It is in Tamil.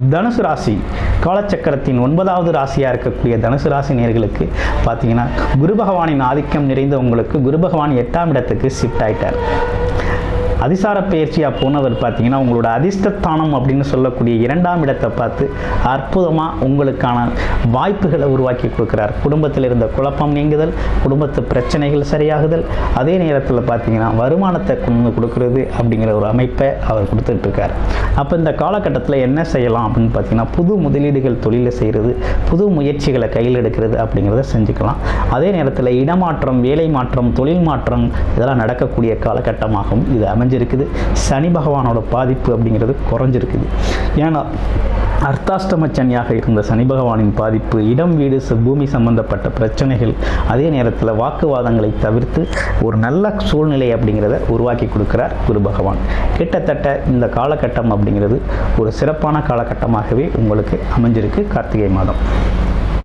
தனுசு ராசி. காலச்சக்கரத்தின் ஒன்பதாவது ராசியாக இருக்கக்கூடிய தனுசு ராசி நேர்களுக்கு பார்த்தீங்கன்னா குரு பகவானின் ஆதிக்கம் நிறைந்த உங்களுக்கு குரு பகவான் எட்டாம் இடத்துக்கு ஷிஃப்ட் ஆயிட்டார். அதிசார பயிற்சியாக போனவர் பார்த்தீங்கன்னா உங்களோட அதிர்ஷ்டத்தானம் அப்படின்னு சொல்லக்கூடிய இரண்டாம் இடத்தை பார்த்து அற்புதமாக உங்களுக்கான வாய்ப்புகளை உருவாக்கி கொடுக்குறார். குடும்பத்தில் இருந்த குழப்பம் நீங்குதல் குடும்பத்து பிரச்சனைகள் சரியாகுதல் அதே நேரத்தில் பார்த்தீங்கன்னா வருமானத்தை கொண்டு கொடுக்கறது அப்படிங்கிற ஒரு அமைப்பை அவர் கொடுத்துட்ருக்கார் அப்போ இந்த காலகட்டத்தில் என்ன செய்யலாம் அப்படின்னு பார்த்தீங்கன்னா புது முதலீடுகள் தொழிலை செய்கிறது புது முயற்சிகளை கையில் எடுக்கிறது அப்படிங்கிறத செஞ்சுக்கலாம். அதே நேரத்தில் இடமாற்றம் வேலை மாற்றம் தொழில் மாற்றம் இதெல்லாம் நடக்கக்கூடிய காலகட்டமாகவும் இது அமைஞ்சிருக்குது. சனி பகவானோட பாதிப்பு அப்படிங்கிறது குறைஞ்சிருக்குது. ஏன்னா அர்த்தாஷ்டம சனியாக இருந்த சனி பகவானின் பாதிப்பு இடம் வீடு ச- பூமி சம்பந்தப்பட்ட பிரச்சனைகள் அதே நேரத்தில் வாக்குவாதங்களை தவிர்த்து ஒரு நல்ல சூழ்நிலை அப்படிங்கிறத உருவாக்கி கொடுக்கிறார் குரு பகவான். கிட்டத்தட்ட இந்த காலகட்டம் அப்படிங்கிறது ஒரு சிறப்பான காலகட்டமாகவே உங்களுக்கு அமைஞ்சிருக்கு கார்த்திகை மாதம்.